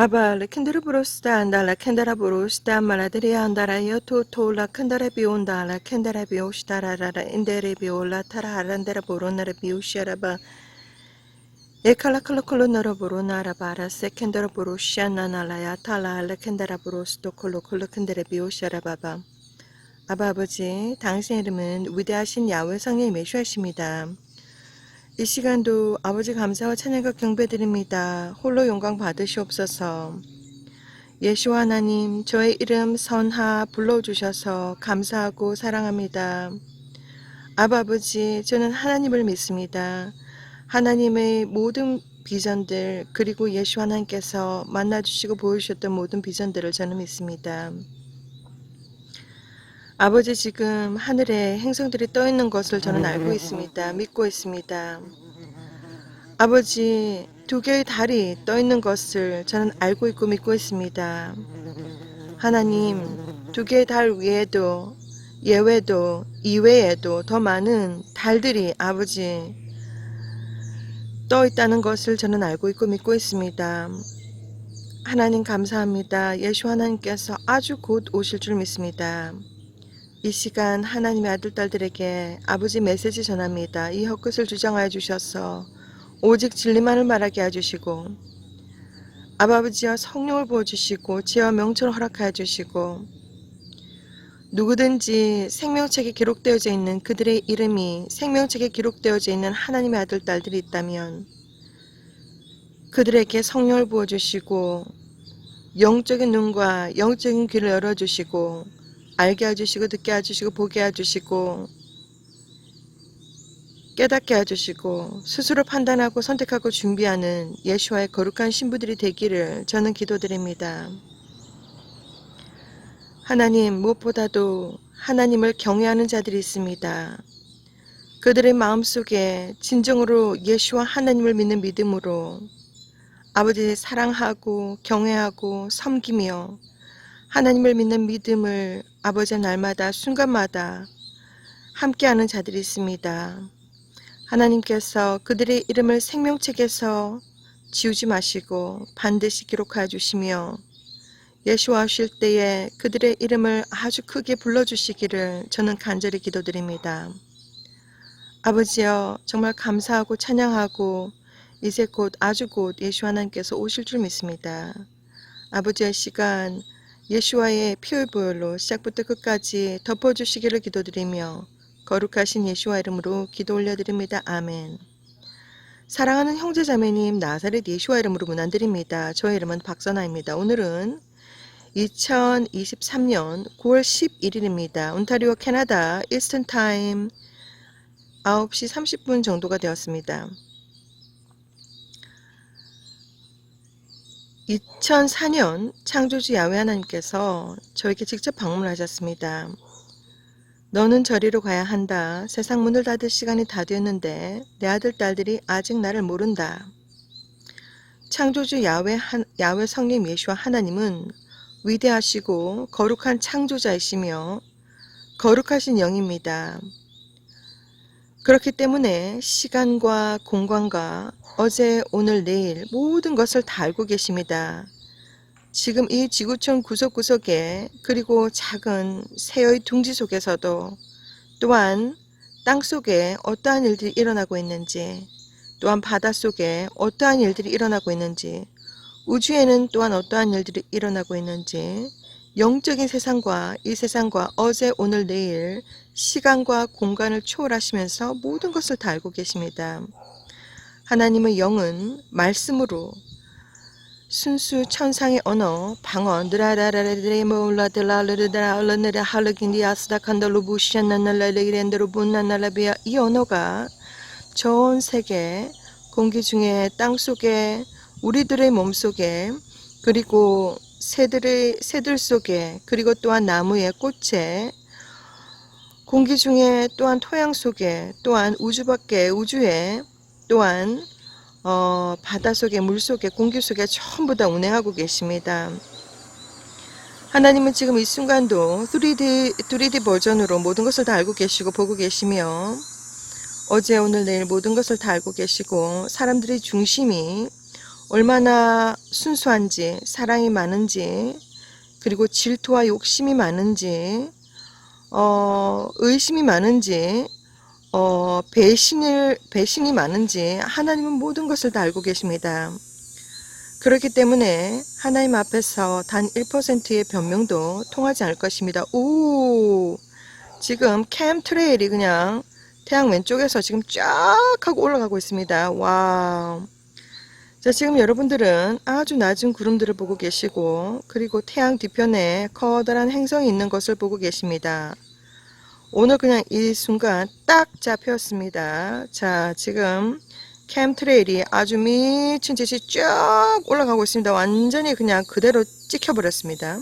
Aba la kendera brosta anda la kendera brosta maladri andara yoto to la kendera bionda la kendera biosta rara indere biola tara arandera boronara biosharaba ekala kala kolo nara boronara bara sekendera borosha nana la yatala la kendera brosto kolo kolo kendera biosharababa 아바 아버지 당신 이름은 위대하신 야외 성령의 메시아십니다. 이 시간도 아버지 감사와 찬양과 경배드립니다. 홀로 영광 받으시옵소서. 예수와 하나님, 저의 이름 선하 불러주셔서 감사하고 사랑합니다. 아버지, 저는 하나님을 믿습니다. 하나님의 모든 비전들, 그리고 예수 하나님께서 만나주시고 보여주셨던 모든 비전들을 저는 믿습니다. 아버지 지금 하늘에 행성들이 떠 있는 것을 저는 알고 있습니다. 믿고 있습니다. 아버지 두 개의 달이 떠 있는 것을 저는 알고 있고 믿고 있습니다. 하나님 두 개의 달 위에도 예외도 이외에도 더 많은 달들이 아버지 떠 있다는 것을 저는 알고 있고 믿고 있습니다. 하나님 감사합니다. 예수 하나님께서 아주 곧 오실 줄 믿습니다. 이 시간 하나님의 아들, 딸들에게 아버지 메시지 전합니다. 이 헛것을 주장하여 주셔서 오직 진리만을 말하게 해주시고 아버지여 성령을 부어주시고 지혜와 명철을 허락하여 주시고 누구든지 생명책에 기록되어져 있는 그들의 이름이 생명책에 기록되어져 있는 하나님의 아들, 딸들이 있다면 그들에게 성령을 부어주시고 영적인 눈과 영적인 귀를 열어주시고 알게 해주시고 듣게 해주시고 보게 해주시고 깨닫게 해주시고 스스로 판단하고 선택하고 준비하는 예수와의 거룩한 신부들이 되기를 저는 기도드립니다. 하나님 무엇보다도 하나님을 경외하는 자들이 있습니다. 그들의 마음속에 진정으로 예수와 하나님을 믿는 믿음으로 아버지 사랑하고 경외하고 섬기며 하나님을 믿는 믿음을 아버지의 날마다 순간마다 함께하는 자들이 있습니다. 하나님께서 그들의 이름을 생명책에서 지우지 마시고 반드시 기록하여 주시며 예수와 오실 때에 그들의 이름을 아주 크게 불러주시기를 저는 간절히 기도드립니다. 아버지여 정말 감사하고 찬양하고 이제 곧 아주 곧 예수 하나님께서 오실 줄 믿습니다. 아버지의 시간 예수와의 보혈로 시작부터 끝까지 덮어주시기를 기도드리며 거룩하신 예수와 이름으로 기도 올려드립니다. 아멘. 사랑하는 형제 자매님 나사렛 예수와 이름으로 문안드립니다. 저의 이름은 박선아입니다. 오늘은 2023년 9월 11일입니다. 온타리오 캐나다 이스턴 타임 9시 30분 정도가 되었습니다. 2004년 창조주 야외 하나님께서 저에게 직접 방문하셨습니다. 너는 저리로 가야 한다. 세상 문을 닫을 시간이 다 되었는데 내 아들 딸들이 아직 나를 모른다. 창조주 야외, 한, 야외 성령 예수와 하나님은 위대하시고 거룩한 창조자이시며 거룩하신 영입니다. 그렇기 때문에 시간과 공간과 어제, 오늘, 내일 모든 것을 다 알고 계십니다. 지금 이 지구촌 구석구석에 그리고 작은 새의 둥지 속에서도 또한 땅 속에 어떠한 일들이 일어나고 있는지 또한 바다 속에 어떠한 일들이 일어나고 있는지 우주에는 또한 어떠한 일들이 일어나고 있는지 영적인 세상과 이 세상과 어제, 오늘, 내일 시간과 공간을 초월하시면서 모든 것을 다 알고 계십니다. 하나님의 영은 말씀으로 순수 천상의 언어 방언 이 언어가 전 세계 공기 중에 땅 속에 우리들의 몸 속에 그리고 새들의 새들 속에 그리고 또한 나무의 꽃에 공기 중에 또한 토양 속에 또한 우주 밖에 우주에 또한 어, 바다 속에 물 속에 공기 속에 전부 다 운행하고 계십니다. 하나님은 지금 이 순간도 3D, 3D 버전으로 모든 것을 다 알고 계시고 보고 계시며 어제 오늘 내일 모든 것을 다 알고 계시고 사람들의 중심이 얼마나 순수한지, 사랑이 많은지, 그리고 질투와 욕심이 많은지, 어, 의심이 많은지, 어, 배신을, 배신이 많은지 하나님은 모든 것을 다 알고 계십니다. 그렇기 때문에 하나님 앞에서 단 1%의 변명도 통하지 않을 것입니다. 오! 지금 캠 트레일이 그냥 태양 왼쪽에서 지금 쫙 하고 올라가고 있습니다. 와. 자, 지금 여러분들은 아주 낮은 구름들을 보고 계시고, 그리고 태양 뒤편에 커다란 행성이 있는 것을 보고 계십니다. 오늘 그냥 이 순간 딱 잡혔습니다. 자, 지금 캠트레일이 아주 미친 듯이 쫙 올라가고 있습니다. 완전히 그냥 그대로 찍혀버렸습니다.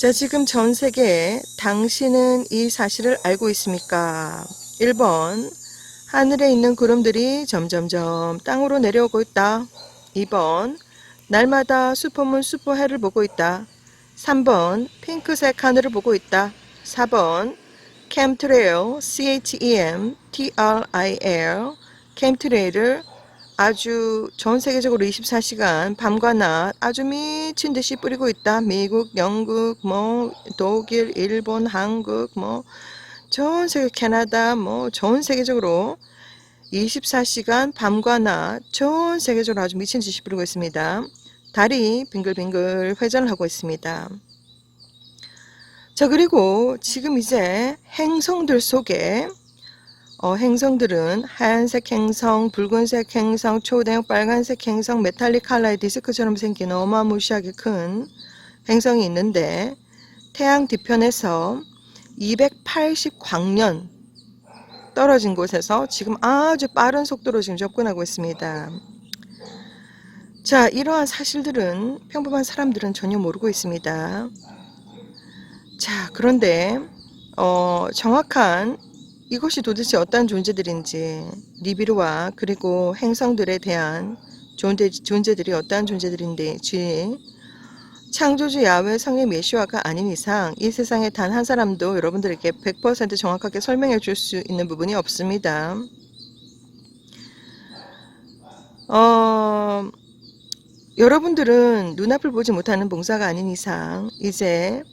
자, 지금 전 세계에 당신은 이 사실을 알고 있습니까? 1번, 하늘에 있는 구름들이 점점점 땅으로 내려오고 있다. 2번, 날마다 슈퍼문 슈퍼해를 보고 있다. 3번, 핑크색 하늘을 보고 있다. 4번, 캠트레일, C-H-E-M, T-R-I-L, 캠트레일을 아주 전 세계적으로 24시간 밤과 낮 아주 미친 듯이 뿌리고 있다. 미국, 영국, 뭐 독일, 일본, 한국, 뭐 전 세계 캐나다, 뭐 전 세계적으로 24시간 밤과 낮 전 세계적으로 아주 미친 듯이 뿌리고 있습니다. 달이 빙글빙글 회전을 하고 있습니다. 자 그리고 지금 이제 행성들 속에 어, 행성들은 하얀색 행성, 붉은색 행성, 초대형 빨간색 행성, 메탈릭 칼라의 디스크처럼 생긴 어마무시하게 큰 행성이 있는데 태양 뒤편에서 280광년 떨어진 곳에서 지금 아주 빠른 속도로 지금 접근하고 있습니다. 자, 이러한 사실들은 평범한 사람들은 전혀 모르고 있습니다. 자, 그런데 어, 정확한 이것이 도대체 어떤 존재들인지 리비르와 그리고 행성들에 대한 존재, 존재들이 어떠한 존재들인지 창조주 야외 성의 메시아가 아닌 이상 이 세상에 단 한 사람도 여러분들에게 100% 정확하게 설명해 줄 수 있는 부분이 없습니다. 어, 여러분들은 눈앞을 보지 못하는 봉사가 아닌 이상 이제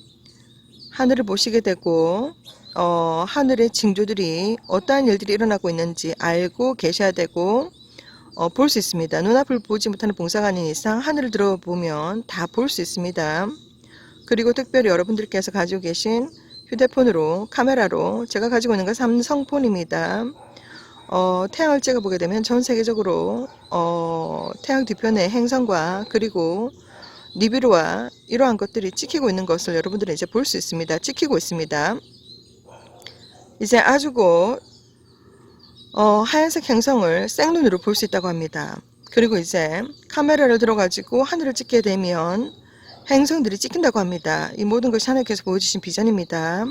하늘을 보시게 되고 어, 하늘의 징조들이 어떠한 일들이 일어나고 있는지 알고 계셔야 되고 어, 볼 수 있습니다. 눈앞을 보지 못하는 아닌 이상 하늘을 들어보면 다 볼 수 있습니다. 그리고 특별히 여러분들께서 가지고 계신 휴대폰으로 카메라로 제가 가지고 있는 건 삼성폰입니다. 어, 태양을 찍어 보게 되면 전 세계적으로 어, 태양 뒤편의 행성과 그리고 니비루와 이러한 것들이 찍히고 있는 것을 여러분들은 이제 볼 수 있습니다. 찍히고 있습니다. 이제 아주 곧 어, 하얀색 행성을 생눈으로 볼 수 있다고 합니다. 그리고 이제 카메라를 들어가지고 하늘을 찍게 되면 행성들이 찍힌다고 합니다. 이 모든 것이 하나님께서 보여주신 비전입니다.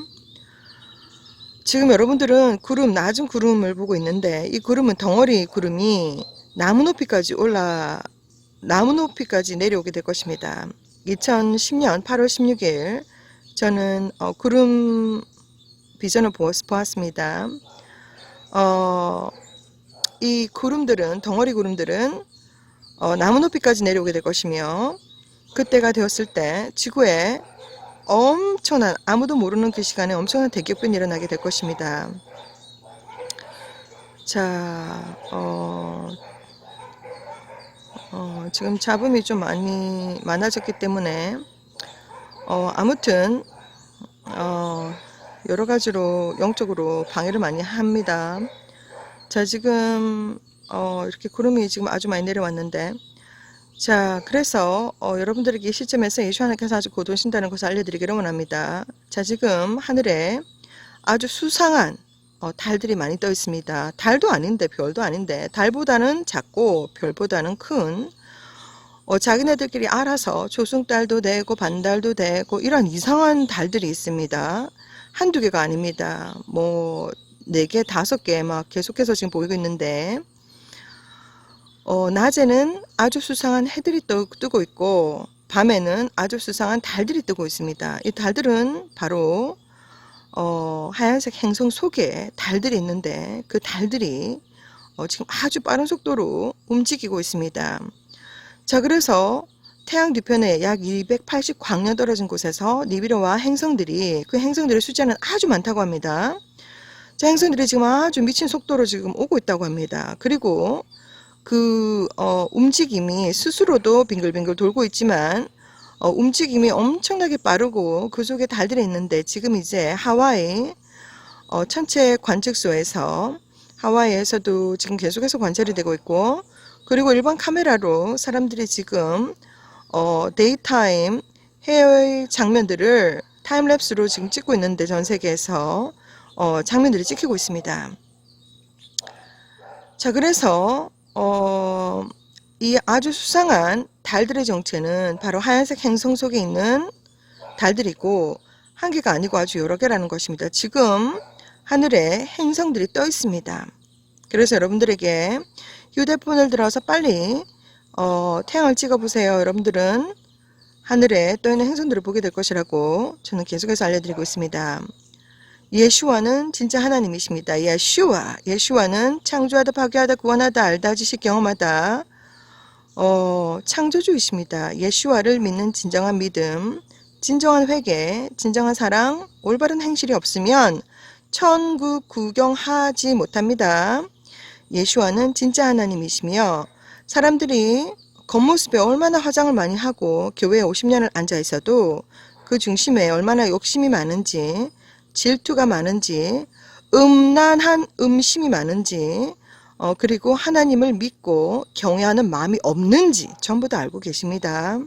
지금 여러분들은 구름, 낮은 구름을 보고 있는데 이 구름은 덩어리 구름이 나무 높이까지 올라 나무 높이까지 내려오게 될 것입니다. 2010년 8월 16일 저는 어, 구름 비전을 보았습니다. 어, 이 구름들은 덩어리 구름들은 어, 나무 높이까지 내려오게 될 것이며 그때가 되었을 때 지구에 엄청난 아무도 모르는 그 시간에 엄청난 대기업변이 일어나게 될 것입니다. 자, 어, 어, 지금 잡음이 좀 많이 많아졌기 때문에 어, 아무튼 어, 여러 가지로 영적으로 방해를 많이 합니다. 자, 지금 어, 이렇게 구름이 지금 아주 많이 내려왔는데 자, 그래서 어, 여러분들에게 이 시점에서 예수 하나님께서 아주 고도신다는 것을 알려드리기를 원합니다. 자, 지금 하늘에 아주 수상한 어, 달들이 많이 떠 있습니다. 달도 아닌데 별도 아닌데 달보다는 작고 별보다는 큰 어, 자기네들끼리 알아서 조승달도 되고 반달도 되고 이런 이상한 달들이 있습니다. 한두 개가 아닙니다. 뭐, 네 개, 다섯 개 막 계속해서 지금 보이고 있는데, 어, 낮에는 아주 수상한 해들이 떠, 뜨고 있고, 밤에는 아주 수상한 달들이 뜨고 있습니다. 이 달들은 바로, 어, 하얀색 행성 속에 달들이 있는데, 그 달들이 어, 지금 아주 빠른 속도로 움직이고 있습니다. 자, 그래서 태양 뒤편에 약 280광년 떨어진 곳에서 니비르와 행성들이 그 행성들의 숫자는 아주 많다고 합니다. 자, 행성들이 지금 아주 미친 속도로 지금 오고 있다고 합니다. 그리고 그 어, 움직임이 스스로도 빙글빙글 돌고 있지만 어, 움직임이 엄청나게 빠르고 그 속에 달들이 있는데 지금 이제 하와이 어, 천체 관측소에서 하와이에서도 지금 계속해서 관찰이 되고 있고 그리고 일반 카메라로 사람들이 지금 어, 데이타임 해외 장면들을 타임랩스로 지금 찍고 있는데 전 세계에서 어, 장면들이 찍히고 있습니다. 자, 그래서 어, 이 아주 수상한 달들의 정체는 바로 하얀색 행성 속에 있는 달들이고 한 개가 아니고 아주 여러 개라는 것입니다. 지금 하늘에 행성들이 떠 있습니다. 그래서 여러분들에게 휴대폰을 들어서 빨리 어, 태양을 찍어 보세요. 여러분들은 하늘에 떠 있는 행성들을 보게 될 것이라고 저는 계속해서 알려드리고 있습니다. 예슈와는 진짜 하나님이십니다. 예슈와, 예슈와는 창조하다, 파괴하다, 구원하다, 알다, 지식, 경험하다, 어, 창조주이십니다. 예슈와를 믿는 진정한 믿음, 진정한 회개, 진정한 사랑, 올바른 행실이 없으면 천국 구경하지 못합니다. 예슈와는 진짜 하나님이시며 사람들이 겉모습에 얼마나 화장을 많이 하고 교회에 50년을 앉아 있어도 그 중심에 얼마나 욕심이 많은지 질투가 많은지 음란한 음심이 많은지 어, 그리고 하나님을 믿고 경외하는 마음이 없는지 전부 다 알고 계십니다.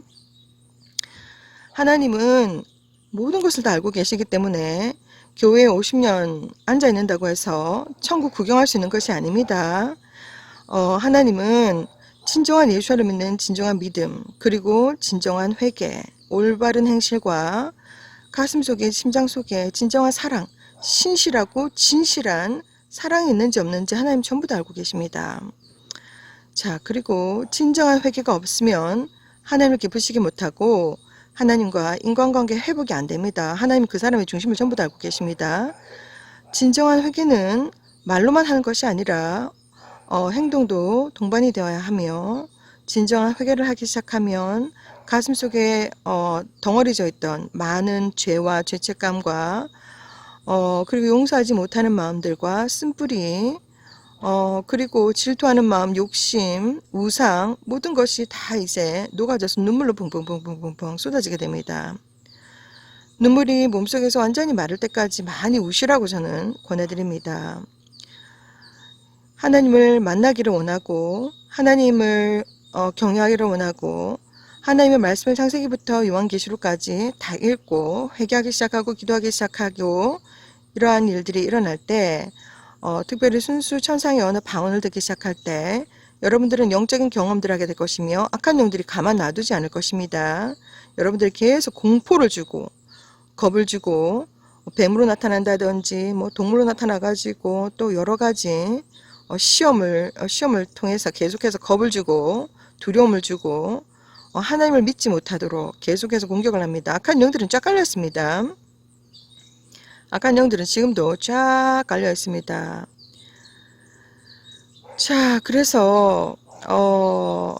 하나님은 모든 것을 다 알고 계시기 때문에 교회에 50년 앉아 있는다고 해서 천국 구경할 수 있는 것이 아닙니다. 어, 하나님은 진정한 예수를 믿는 진정한 믿음, 그리고 진정한 회개, 올바른 행실과 가슴 속에, 심장 속에 진정한 사랑, 신실하고 진실한 사랑이 있는지 없는지 하나님 전부 다 알고 계십니다. 자, 그리고 진정한 회개가 없으면 하나님을 기쁘시게 못하고 하나님과 인간관계 회복이 안 됩니다. 하나님 그 사람의 중심을 전부 다 알고 계십니다. 진정한 회개는 말로만 하는 것이 아니라 어, 행동도 동반이 되어야 하며 진정한 회개를 하기 시작하면 가슴 속에 어, 덩어리져 있던 많은 죄와 죄책감과 어, 그리고 용서하지 못하는 마음들과 쓴뿌리 어, 그리고 질투하는 마음, 욕심, 우상 모든 것이 다 이제 녹아져서 눈물로 붕붕붕붕붕붕 쏟아지게 됩니다. 눈물이 몸속에서 완전히 마를 때까지 많이 우시라고 저는 권해드립니다. 하나님을 만나기를 원하고 하나님을 어, 경외하기를 원하고 하나님의 말씀을 창세기부터 요한계시록까지 다 읽고 회개하기 시작하고 기도하기 시작하고 이러한 일들이 일어날 때 어, 특별히 순수 천상의 어느 방언을 듣기 시작할 때 여러분들은 영적인 경험들을 하게 될 것이며 악한 영들이 가만 놔두지 않을 것입니다. 여러분들이 계속 공포를 주고 겁을 주고 뱀으로 나타난다든지 뭐 동물로 나타나 가지고 또 여러 가지 어, 시험을 어, 시험을 통해서 계속해서 겁을 주고 두려움을 주고 어, 하나님을 믿지 못하도록 계속해서 공격을 합니다. 악한 영들은 쫙 깔렸습니다. 악한 영들은 지금도 쫙 깔려 있습니다. 자, 그래서 어,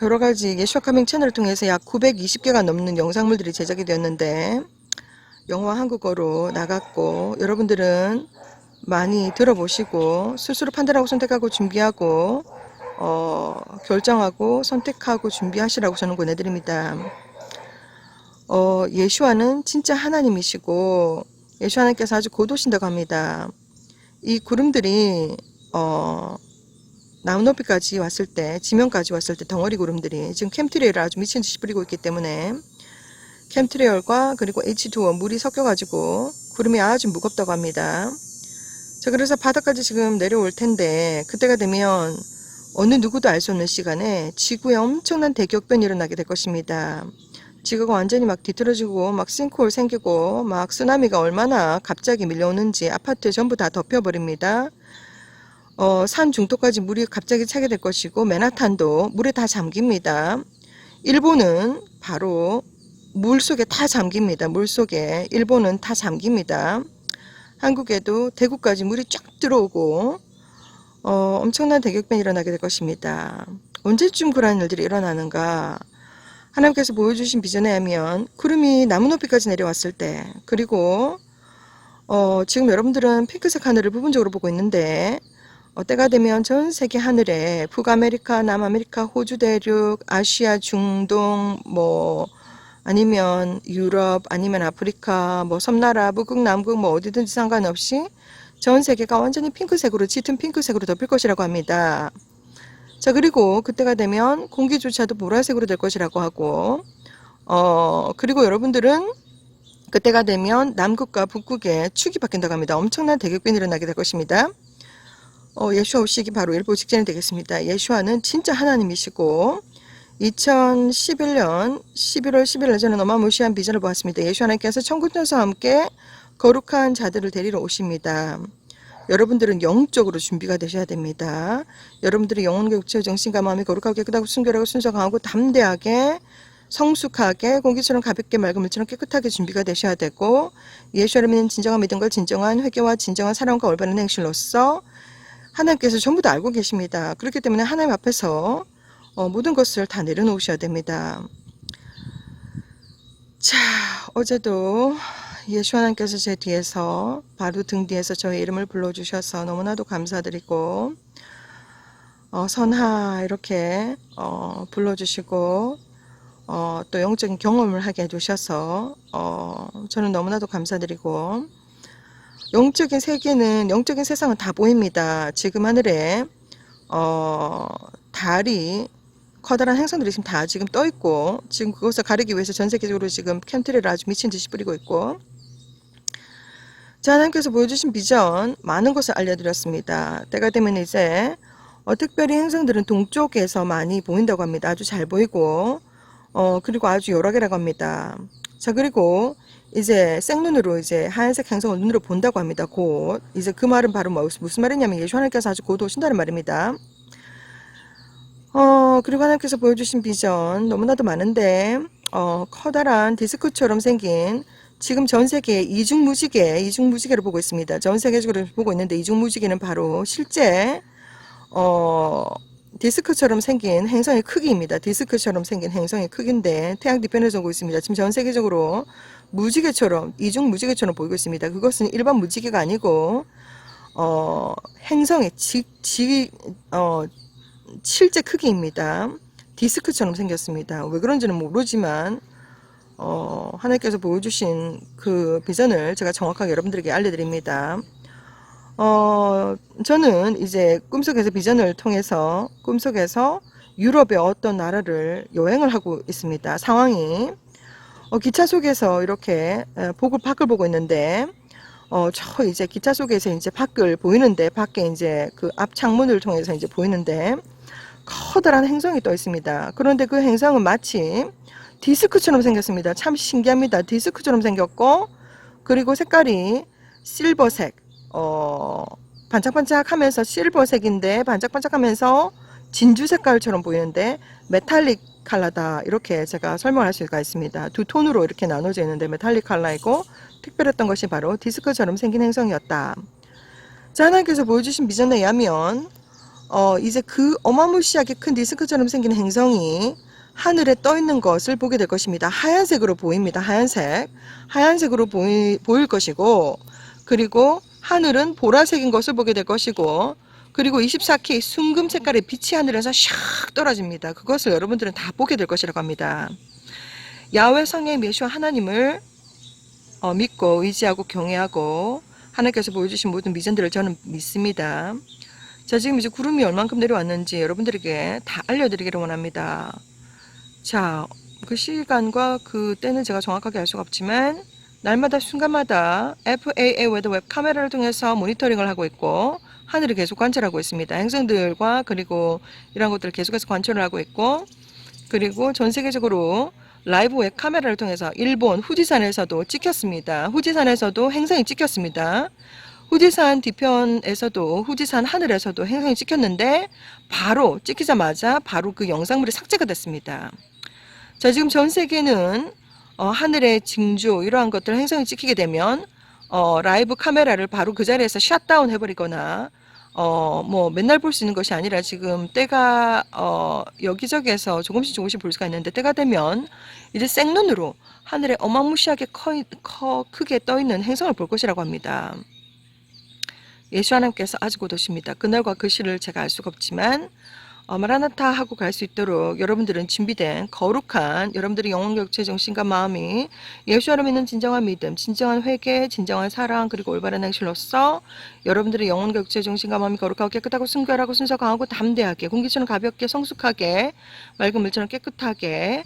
여러 가지 예수와 카밍 채널을 통해서 약 920개가 넘는 영상물들이 제작이 되었는데 영어 한국어로 나갔고 여러분들은 많이 들어보시고 스스로 판단하고 선택하고 준비하고 어, 결정하고 선택하고 준비하시라고 저는 권해드립니다. 어, 예수와는 진짜 하나님이시고 예수 하나님께서 아주 고도신다고 합니다. 이 구름들이 어, 나무 높이까지 왔을 때 지면까지 왔을 때 덩어리 구름들이 지금 캠트레일을 아주 미친 듯이 뿌리고 있기 때문에 캠트레일과 그리고 H2O 물이 섞여 가지고 구름이 아주 무겁다고 합니다. 자 그래서 바닥까지 지금 내려올 텐데 그때가 되면 어느 누구도 알 수 없는 시간에 지구에 엄청난 대격변이 일어나게 될 것입니다. 지구가 완전히 막 뒤틀어지고 막 싱크홀 생기고 막 쓰나미가 얼마나 갑자기 밀려오는지 아파트 전부 다 덮여버립니다. 어, 산 중턱까지 물이 갑자기 차게 될 것이고 맨하탄도 물에 다 잠깁니다. 일본은 바로 물 속에 다 잠깁니다. 물 속에 일본은 다 잠깁니다. 한국에도 대구까지 물이 쫙 들어오고 어, 엄청난 대격변이 일어나게 될 것입니다. 언제쯤 그러한 일들이 일어나는가? 하나님께서 보여주신 비전에 하면 구름이 나무 높이까지 내려왔을 때 그리고 어, 지금 여러분들은 핑크색 하늘을 부분적으로 보고 있는데 어, 때가 되면 전 세계 하늘에 북아메리카, 남아메리카, 호주 대륙, 아시아, 중동, 뭐 아니면 유럽, 아니면 아프리카, 뭐 섬나라, 북극, 남극 뭐 어디든지 상관없이 전 세계가 완전히 핑크색으로 짙은 핑크색으로 덮일 것이라고 합니다. 자 그리고 그때가 되면 공기조차도 보라색으로 될 것이라고 하고 어 그리고 여러분들은 그때가 되면 남극과 북극의 축이 바뀐다고 합니다. 엄청난 대격변이 일어나게 될 것입니다. 어, 예수와 오시기 바로 일보 직전이 되겠습니다. 예수와는 진짜 하나님이시고 2011년 11월 11일 저는 어마무시한 비전을 보았습니다. 예수 하나님께서 천국천사와 함께 거룩한 자들을 데리러 오십니다. 여러분들은 영적으로 준비가 되셔야 됩니다. 여러분들의 영혼과 육체, 정신과 마음이 거룩하고 깨끗하고 순결하고 순수하고 담대하게 성숙하게 공기처럼 가볍게 맑은 물처럼 깨끗하게 준비가 되셔야 되고 예수를 믿는 진정한 믿음과 진정한 회개와 진정한 사랑과 올바른 행실로서 하나님께서 전부 다 알고 계십니다. 그렇기 때문에 하나님 앞에서 어, 모든 것을 다 내려놓으셔야 됩니다. 자, 어제도 예수 하나님께서 제 뒤에서 바로 등 뒤에서 저의 이름을 불러주셔서 너무나도 감사드리고 어, 선하 이렇게 어, 불러주시고 어, 또 영적인 경험을 하게 해주셔서 어, 저는 너무나도 감사드리고 영적인 세계는 영적인 세상은 다 보입니다. 지금 하늘에 어, 달이 커다란 행성들이 지금 다 지금 떠 있고 지금 그것을 가리기 위해서 전 세계적으로 지금 캠트리를 아주 미친 듯이 뿌리고 있고 자 하나님께서 보여주신 비전 많은 것을 알려드렸습니다. 때가 되면 이제 어, 특별히 행성들은 동쪽에서 많이 보인다고 합니다. 아주 잘 보이고 어 그리고 아주 여러 개라고 합니다. 자 그리고 이제 생눈으로 이제 하얀색 행성을 눈으로 본다고 합니다. 곧 이제 그 말은 바로 뭐, 무슨 말이냐면 예수 하나님께서 아주 곧 오신다는 말입니다. 어 그리고 하나님께서 보여주신 비전 너무나도 많은데 어 커다란 디스크처럼 생긴 지금 전 세계 이중무지개 이중무지개를 보고 있습니다. 전 세계적으로 보고 있는데 이중무지개는 바로 실제 어 디스크처럼 생긴 행성의 크기입니다. 디스크처럼 생긴 행성의 크기인데 태양 뒤편에서 보고 있습니다. 지금 전 세계적으로 무지개처럼 이중 무지개처럼 보이고 있습니다. 그것은 일반 무지개가 아니고 어, 행성의 지, 지, 어, 실제 크기입니다. 디스크처럼 생겼습니다. 왜 그런지는 모르지만 어, 하나님께서 보여주신 그 비전을 제가 정확하게 여러분들에게 알려드립니다. 어, 저는 이제 꿈속에서 비전을 통해서 꿈속에서 유럽의 어떤 나라를 여행을 하고 있습니다. 상황이 어, 기차 속에서 이렇게 에, 복을 밖을 보고 있는데 어, 저 이제 기차 속에서 이제 밖을 보이는데 밖에 이제 그 앞 창문을 통해서 이제 보이는데 커다란 행성이 떠 있습니다. 그런데 그 행성은 마치 디스크처럼 생겼습니다. 참 신기합니다. 디스크처럼 생겼고 그리고 색깔이 실버색 어, 반짝반짝하면서 실버색인데 반짝반짝하면서 진주 색깔처럼 보이는데 메탈릭 칼라다 이렇게 제가 설명할 수가 있습니다. 두 톤으로 이렇게 나눠져 있는데 메탈릭 칼라이고 특별했던 것이 바로 디스크처럼 생긴 행성이었다. 자 하나님께서 보여주신 비전에 의하면 어, 이제 그 어마무시하게 큰 디스크처럼 생긴 행성이 하늘에 떠 있는 것을 보게 될 것입니다. 하얀색으로 보입니다. 하얀색. 하얀색으로 보이, 보일 것이고, 그리고 하늘은 보라색인 것을 보게 될 것이고, 그리고 24K 순금 색깔의 빛이 하늘에서 샥 떨어집니다. 그것을 여러분들은 다 보게 될 것이라고 합니다. 야외 성의 메시와 하나님을 어, 믿고 의지하고 경외하고 하나님께서 보여주신 모든 비전들을 저는 믿습니다. 자, 지금 이제 구름이 얼만큼 내려왔는지 여러분들에게 다 알려드리기를 원합니다. 자, 그 시간과 그 때는 제가 정확하게 알 수가 없지만 날마다 순간마다 FAA 웨더 웹 카메라를 통해서 모니터링을 하고 있고 하늘을 계속 관찰하고 있습니다. 행성들과 그리고 이런 것들을 계속해서 관찰을 하고 있고 그리고 전 세계적으로 라이브 웹 카메라를 통해서 일본 후지산에서도 찍혔습니다. 후지산에서도 행성이 찍혔습니다. 후지산 뒤편에서도 후지산 하늘에서도 행성이 찍혔는데 바로 찍히자마자 바로 그 영상물이 삭제가 됐습니다. 자 지금 전 세계는 어, 하늘의 징조 이러한 것들 행성이 찍히게 되면 어, 라이브 카메라를 바로 그 자리에서 샷다운 해버리거나 어, 뭐 맨날 볼 수 있는 것이 아니라 지금 때가 어, 여기저기에서 조금씩 조금씩 볼 수가 있는데 때가 되면 이제 생눈으로 하늘에 어마무시하게 커, 커 크게 떠 있는 행성을 볼 것이라고 합니다. 예수 하나님께서 아주 곧 오십니다. 그날과 그 시를 제가 알 수가 없지만 어, 마라나타 하고 갈 수 있도록 여러분들은 준비된 거룩한 여러분들의 영혼 격체 정신과 마음이 예수를 믿는 진정한 믿음, 진정한 회개, 진정한 사랑 그리고 올바른 행실로서 여러분들의 영혼 격체 정신과 마음이 거룩하고 깨끗하고 순결하고 순서 강하고 담대하게 공기처럼 가볍게 성숙하게 맑은 물처럼 깨끗하게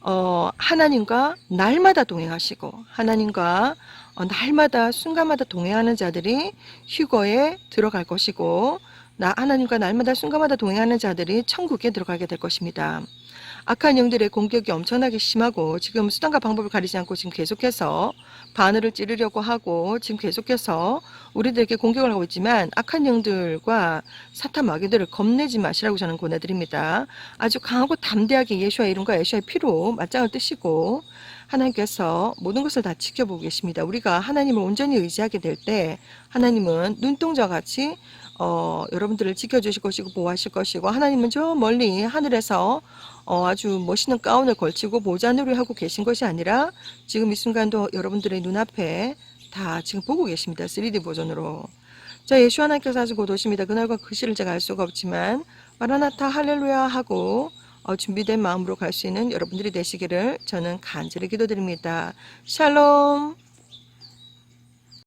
어, 하나님과 날마다 동행하시고 하나님과 어, 날마다 순간마다 동행하는 자들이 휴거에 들어갈 것이고 나 하나님과 날마다 순간마다 동행하는 자들이 천국에 들어가게 될 것입니다. 악한 영들의 공격이 엄청나게 심하고 지금 수단과 방법을 가리지 않고 지금 계속해서 바늘을 찌르려고 하고 지금 계속해서 우리들에게 공격을 하고 있지만 악한 영들과 사탄 마귀들을 겁내지 마시라고 저는 권해드립니다. 아주 강하고 담대하게 예수의 이름과 예수의 피로 맞짱을 뜨시고 하나님께서 모든 것을 다 지켜보고 계십니다. 우리가 하나님을 온전히 의지하게 될 때 하나님은 눈동자 같이 어, 여러분들을 지켜주실 것이고 보호하실 것이고 하나님은 저 멀리 하늘에서 어, 아주 멋있는 가운을 걸치고 보좌놀이 하고 계신 것이 아니라 지금 이 순간도 여러분들의 눈앞에 다 지금 보고 계십니다. 3D 버전으로. 자, 예수 하나님께서 아주 곧 오십니다. 그날과 그 시를 제가 알 수가 없지만 마라나타 할렐루야 하고 어, 준비된 마음으로 갈 수 있는 여러분들이 되시기를 저는 간절히 기도드립니다. 샬롬.